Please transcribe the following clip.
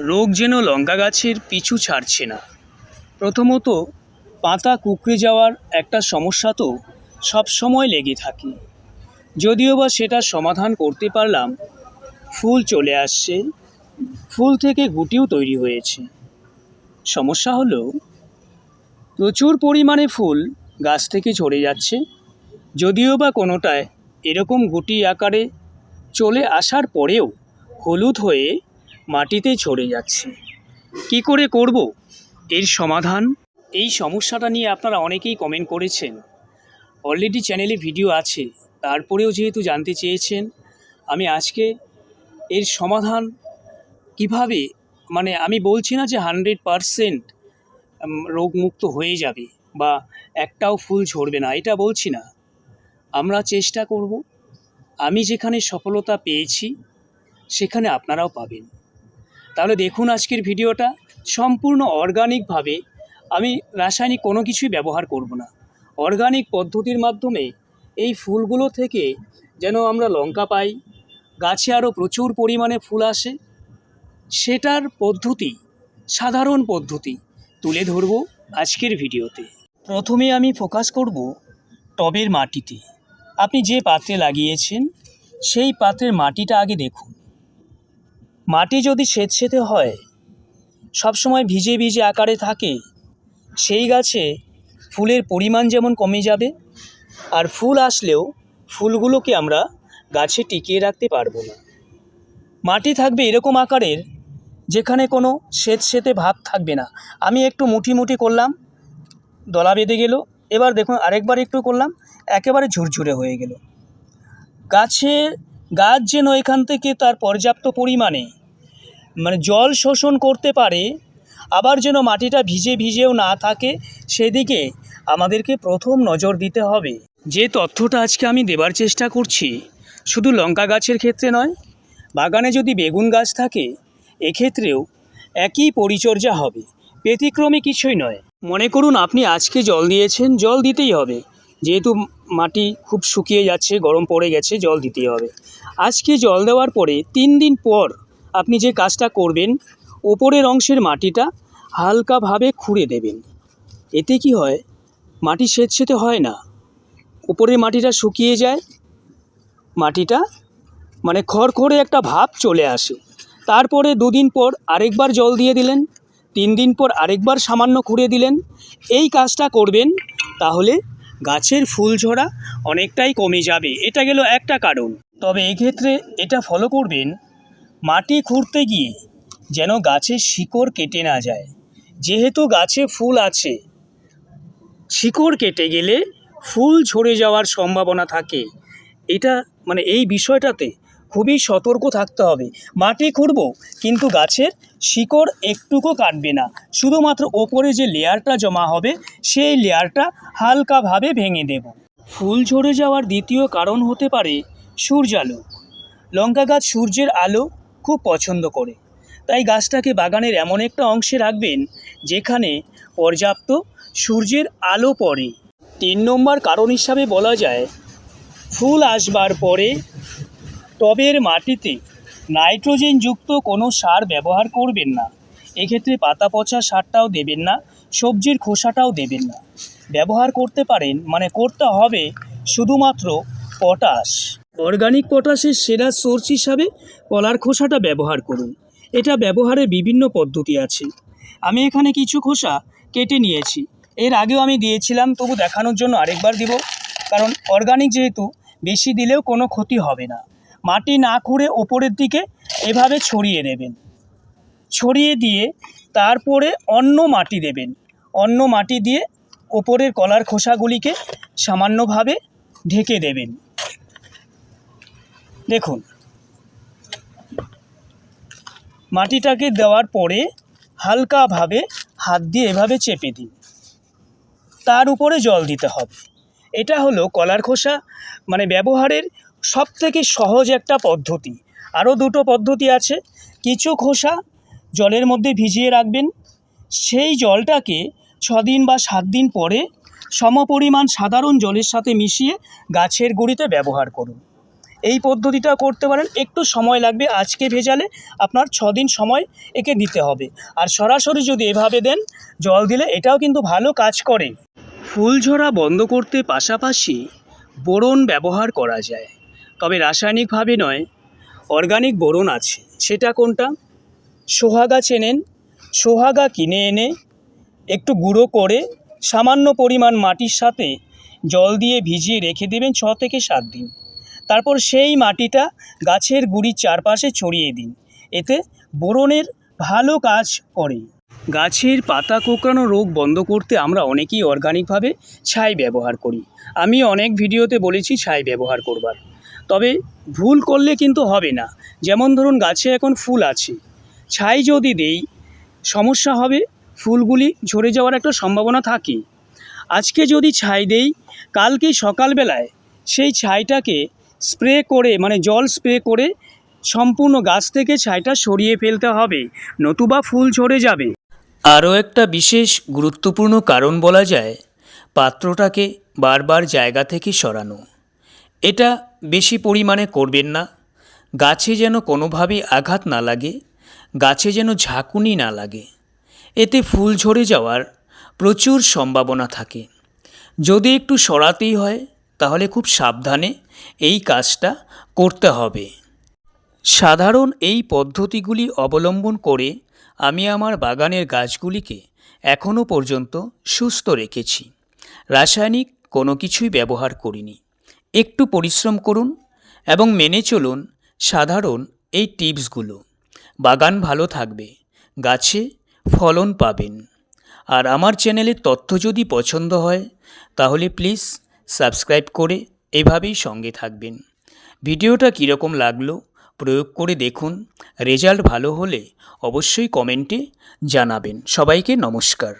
রোগ যেন লঙ্কা গাছের পিছু ছাড়ছে না। প্রথমত, পাতা কুঁকড়ে যাওয়ার একটা সমস্যা তো সবসময় লেগে থাকে। যদিও বা সেটা সমাধান করতে পারলাম, ফুল চলে আসছে, ফুল থেকে গুটিও তৈরি হয়েছে। সমস্যা হলো, প্রচুর পরিমাণে ফুল গাছ থেকে ঝরে যাচ্ছে, যদিও বা কোনোটায় এরকম গুটি আকারে চলে আসার পরেও হলুদ হয়ে মাটিতে ছড়ে যাচ্ছে। কি করে করব? এর সমাধান? এই সমস্যাটা নিয়ে আপনারা অনেকেই কমেন্ট করেছেন। অলরেডি চ্যানেলে ভিডিও আছে। তারপরেও যেহেতু জানতে চেয়েছেন, আমি আজকে এর সমাধান কীভাবে মানে আমি বলছি না যে হান্ড্রেড পারসেন্ট রোগমুক্ত হয়ে যাবে বা একটাও ফুল ঝরবে না, এটা বলছি না। আমরা চেষ্টা করব। আমি যেখানে সফলতা পেয়েছি, সেখানে আপনারাও পাবেন। তাহলে দেখুন আজকের ভিডিওটা সম্পূর্ণ অর্গানিকভাবে আমি রাসায়নিক কোনো কিছুই ব্যবহার করব না। অর্গানিক পদ্ধতির মাধ্যমে এই ফুলগুলো থেকে যেন আমরা লঙ্কা পাই, গাছে আরও প্রচুর পরিমাণে ফুল আসে, সেটার পদ্ধতি, সাধারণ পদ্ধতি তুলে ধরব আজকের ভিডিওতে। প্রথমে আমি ফোকাস করব টবের মাটিতে। আপনি যে পাত্রে লাগিয়েছেন, সেই পাত্রের মাটিটা আগে দেখুন। মাটি যদি স্বেতসেতে হয়, সবসময় ভিজে ভিজে আকারে থাকে, সেই গাছে ফুলের পরিমাণ যেমন কমে যাবে, আর ফুল আসলেও ফুলগুলোকে আমরা গাছে টিকিয়ে রাখতে পারব না। মাটি থাকবে এরকম আকারের, যেখানে কোনো স্বেতসেতে ভাব থাকবে না। আমি একটু মুঠি মুঠি করলাম, দলা বেঁধে গেল। এবার দেখুন, আরেকবার একটু করলাম, একেবারে ঝুরঝুরে হয়ে গেল। গাছের গাছ যেন এখান থেকে তার পর্যাপ্ত পরিমাণে মানে জল শোষণ করতে পারে, আবার যেন মাটিটা ভিজে ভিজেও না থাকে, সেদিকে আমাদেরকে প্রথম নজর দিতে হবে। যে তথ্যটা আজকে আমি দেবার চেষ্টা করছি, শুধু লঙ্কা গাছের ক্ষেত্রে নয়, বাগানে যদি বেগুন গাছ থাকে, এক্ষেত্রেও একই পরিচর্যা হবে, ব্যতিক্রমী কিছুই নয়। মনে করুন, আপনি আজকে জল দিয়েছেন, জল দিতেই হবে। যেহেতু মাটি খুব শুকিয়ে যাচ্ছে, গরম পড়ে গেছে, জল দিতেই হবে। আজকে জল দেওয়ার পরে তিন দিন পর আপনি যে কাজটা করবেন, ওপরের অংশের মাটিটা হালকাভাবে খুঁড়ে দেবেন। এতে কি হয়, মাটি স্বেতসেতে হয় না। উপরের মাটিটা শুকিয়ে যায়, মাটিটা মানে খড়খড়ে একটা ভাব চলে আসে। তারপরে দুদিন পর আরেকবার জল দিয়ে দিলেন, তিন দিন পর আরেকবার সামান্য খুঁড়ে দিলেন। এই কাজটা করবেন, তাহলে গাছের ফুল ঝরা অনেকটাই কমে যাবে, এটা গেল একটা কারণ। তবে এক্ষেত্রে এটা ফলো করবেন মাটি খুঁড়তে গিয়ে, যেন গাছের শিকড় কেটে না যায়। যেহেতু গাছে ফুল আছে, শিকড় কেটে গেলে ফুল ঝরে যাওয়ার সম্ভাবনা থাকে। এটা মানে এই বিষয়টাতে খুবই সতর্ক থাকতে হবে। মাটি খুঁড়ব, কিন্তু গাছের শিকড় একটুকু কাটবে না। শুধুমাত্র ওপরে যে লেয়ারটা জমা হবে, সেই লেয়ারটা হালকাভাবে ভেঙে দেব। ফুল ঝরে যাওয়ার দ্বিতীয় কারণ হতে পারে সূর্যালোক। লঙ্কা গাছ সূর্যের আলো খুব পছন্দ করে। তাই গাছটাকে বাগানের এমন একটা অংশে রাখবেন, যেখানে পর্যাপ্ত সূর্যের আলো পড়ে। তিন নম্বর কারণ হিসাবে বলা যায়, ফুল আসবার পরে টবের মাটিতে নাইট্রোজেনযুক্ত কোনো সার ব্যবহার করবেন না। এক্ষেত্রে পাতা পচা সারটাও দেবেন না, সবজির খোসাটাও দেবেন না। ব্যবহার করতে পারেন মানে করতে হবে শুধুমাত্র পটাশ। অর্গানিক পটাশের সেরা সোর্স হিসাবে কলার খোসাটা ব্যবহার করুন। এটা ব্যবহারের বিভিন্ন পদ্ধতি আছে। আমি এখানে কিছু খোসা কেটে নিয়েছি। এর আগেও আমি দিয়েছিলাম, তবু দেখানোর জন্য আরেকবার দিব। কারণ অর্গানিক যেহেতু, বেশি দিলেও কোনো ক্ষতি হবে না। মাটি না খুঁড়ে ওপরের দিকে এভাবে ছড়িয়ে দেবেন। ছড়িয়ে দিয়ে তারপরে অন্য মাটি দেবেন। অন্য মাটি দিয়ে ওপরের কলার খোসাগুলিকে সামান্যভাবে ঢেকে দেবেন। দেখুন। মাটিটাকে দেওয়ার পরে হালকাভাবে হাত দিয়ে এভাবে চেপে দিন। তার উপরে জল দিতে হবে। এটা হলো কলার খোসা মানে ব্যবহারের সব থেকে সহজ একটা পদ্ধতি। আরও দুটো পদ্ধতি আছে। কিছু খোসা জলের মধ্যে ভিজিয়ে রাখবেন। সেই জলটাকে ছদিন বা সাত দিন পরে সমপরিমাণ সাধারণ জলের সাথে মিশিয়ে গাছের গুঁড়িতে ব্যবহার করুন। এই পদ্ধতিটা করতে পারেন। একটু সময় লাগবে আজকে ভেজালে। আপনার দিন সময় একে দিতে হবে। আর সরাসরি যদি এভাবে দেন, জল দিলে এটাও কিন্তু ভালো কাজ করে। ফুল ঝরা বন্ধ করতে পাশাপাশি বোরন ব্যবহার করা যায়। তবে রাসায়নিকভাবে নয় অর্গানিক বোরন আছে। সেটা কোনটা? সোহাগা চেনেন। সোহাগা কিনে এনে একটু গুঁড়ো করে সামান্য পরিমাণ মাটির সাথে জল দিয়ে ভিজিয়ে রেখে দেবেন ছ থেকে সাত দিন। তারপর সেই মাটিটা গাছের গুড়ির চারপাশে ছড়িয়ে দিন। এতে বোরনের ভালো কাজ করে। গাছের পাতা কোঁকড়ানো রোগ বন্ধ করতে আমরা অনেকেই অর্গানিকভাবে ছাই ব্যবহার করি। আমি অনেক ভিডিওতে বলেছি ছাই ব্যবহার করবার। তবে ভুল করলে কিন্তু হবে না। যেমন ধরুন গাছে এখন ফুল আছে। ছাই যদি দেই, সমস্যা হবে, ফুলগুলি ঝরে যাওয়ার একটা সম্ভাবনা থাকে। আজকে যদি ছাই দেই কালকে সকালবেলায় সেই ছাইটাকে স্প্রে করে মানে জল স্প্রে করে সম্পূর্ণ গাছ থেকে ছাইটা সরিয়ে ফেলতে হবে, নতুবা ফুল ঝরে যাবে। আরও একটা বিশেষ গুরুত্বপূর্ণ কারণ বলা যায়, পাত্রটাকে বারবার জায়গা থেকে সরানো। এটা বেশি পরিমাণে করবেন না। গাছে যেন কোনোভাবেই আঘাত না লাগে, গাছে যেন ঝাঁকুনি না লাগে। এতে ফুল ঝরে যাওয়ার প্রচুর সম্ভাবনা থাকে। যদি একটু সরাতেই হয়, তাহলে খুব সাবধানে এই কাজটা করতে হবে। সাধারণ এই পদ্ধতিগুলি অবলম্বন করে আমি আমার বাগানের গাছগুলিকে এখনও পর্যন্ত সুস্থ রেখেছি। রাসায়নিক কোনো কিছুই ব্যবহার করিনি। একটু পরিশ্রম করুন এবং মেনে চলুন সাধারণ এই টিপসগুলো। বাগান ভালো থাকবে, গাছে ফলন পাবেন। আর আমার চ্যানেলের তথ্য যদি পছন্দ হয়, তাহলে প্লিজ সাবস্ক্রাইব করে এভাবেই সঙ্গে থাকবেন। ভিডিওটা কীরকম লাগল প্রয়োগ করে দেখুন, রেজাল্ট ভালো হলে অবশ্যই কমেন্টে জানাবেন। সবাইকে নমস্কার।